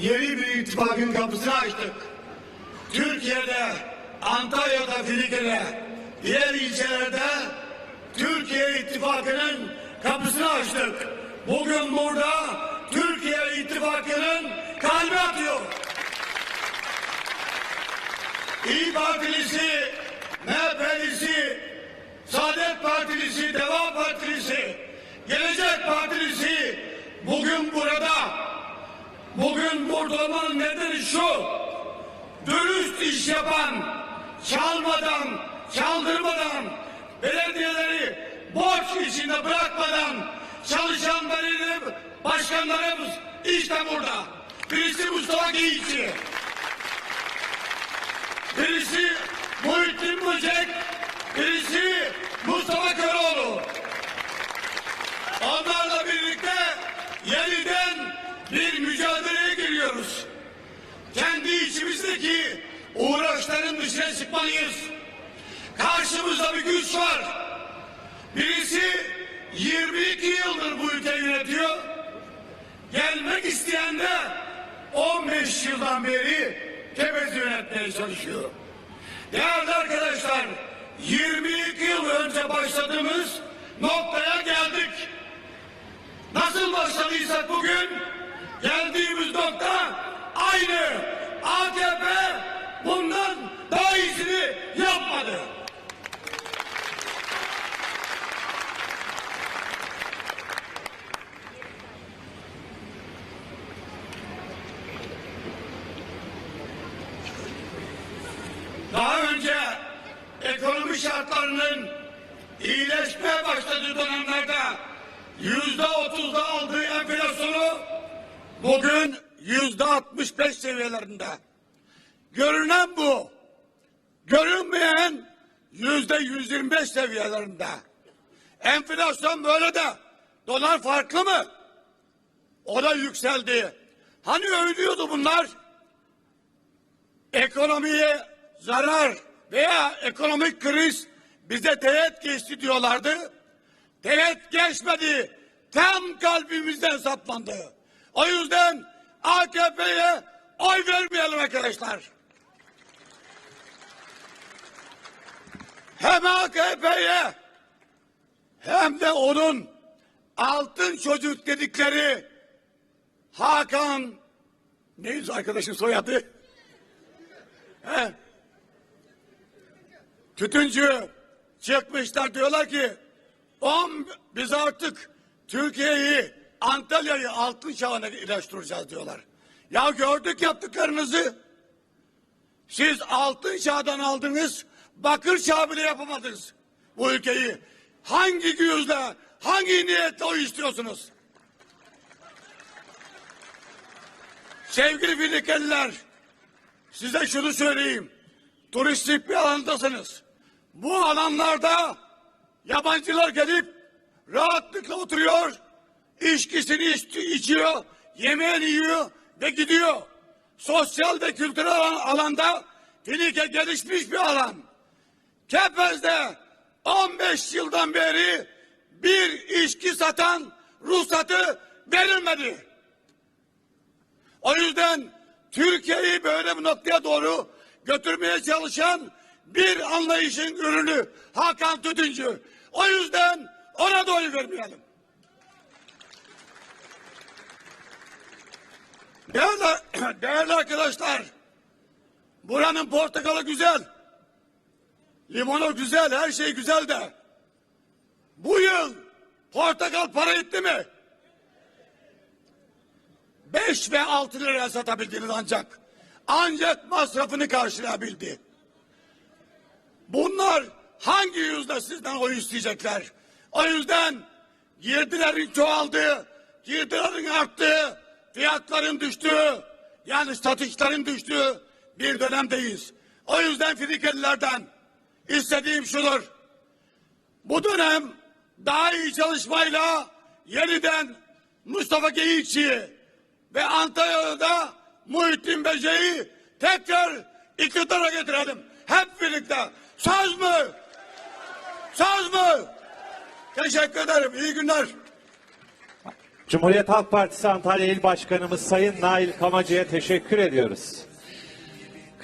yeni bir ittifakın kapısını açtık. Türkiye'de, Antalya'da, Filike'de, diğer ilçelerde Türkiye İttifakı'nın kapısını açtık. Bugün burada Türkiye İttifakı'nın kalbi atıyor. İyi Partilisi, MHP'lisi, Saadet Partilisi, Deva Partilisi, Gelecek Partilisi bugün burada. Bugün olmanın nedeni şu. Dürüst iş yapan, çalmadan, çaldırmadan, belediyeleri borç içinde bırakmadan çalışan belediye başkanlarımız işte burada. Birisi Mustafa Geyikçi. Birisi Muhittin Böcek, birisi Mustafa Köroğlu. Onlarla birlikte yeniden bir mücadeleye giriyoruz. Kendi içimizdeki uğraşların dışına çıkmalıyız. Karşımızda bir güç var. Birisi 22 yıldır bu ülkeyi yönetiyor. Gelmek isteyen de 15 yıldan beri Kepez'i yönetmeye çalışıyor. Değerli arkadaşlar, 22 yıl önce başladığımız noktaya geldik. Nasıl başladıysak bugün geldiğimiz nokta aynı. AKP yapmadı. Daha önce ekonomi şartlarının iyileşmeye başladığı dönemlerde yüzde otuzda aldığı enflasyonu bugün yüzde altmış beş seviyelerinde. Görünen bu. Görünmeyen yüzde yüz yirmi beş seviyelerinde. Enflasyon böyle de dolar farklı mı? O da yükseldi. Hani övülüyordu bunlar? ekonomiye zarar veya ekonomik kriz bize teğet geçti diyorlardı. Teğet geçmedi. Tam kalbimizden saplandı. O yüzden AKP'ye oy vermeyelim arkadaşlar. Hem AKP'ye hem de onun altın çocuk dedikleri Hakan neydi arkadaşın soyadı? He? Tütüncü çıkmışlar diyorlar ki on, biz artık Türkiye'yi Antalya'yı altın çağına ilaçtıracağız diyorlar. Ya gördük yaptıklarınızı. Siz altın çağdan aldınız, bakır çağı bile yapamadınız bu ülkeyi. Hangi yüzle, hangi niyetle o istiyorsunuz? Sevgili Filikeliler, Size şunu söyleyeyim. Turistik bir alandasınız. Bu alanlarda yabancılar gelip rahatlıkla oturuyor, içkisini iç- içiyor, yemeğini yiyor ve gidiyor. Sosyal ve kültürel alan- alanda Finike gelişmiş bir alan. Kepez'de 15 yıldan beri bir içki satan ruhsatı verilmedi. O yüzden Türkiye'yi böyle bir noktaya doğru götürmeye çalışan bir anlayışın ürünü Hakan Tütüncü. O yüzden ona da oy vermeyelim. Değerli, değerli arkadaşlar, buranın portakalı güzel, limonu güzel, her şey güzel de bu yıl portakal para etti mi? 5 ve 6 liraya satabildiniz ancak. Ancak masrafını karşılayabildi. Bunlar hangi yüzde sizden oy isteyecekler? O yüzden girdilerin çoğaldığı, girdilerin arttığı, fiyatların düştüğü, yani satışların düştüğü bir dönemdeyiz. O yüzden Frikelilerden istediğim şudur. Bu dönem daha iyi çalışmayla yeniden Mustafa Geyikçi'yi ve Antalya'da Muhittin Bece'yi tekrar iktidara getirelim. Hep birlikte. Söz mü? Söz mü? Teşekkür ederim. İyi günler. Cumhuriyet Halk Partisi Antalya İl Başkanımız Sayın Nail Kamacı'ya teşekkür ediyoruz.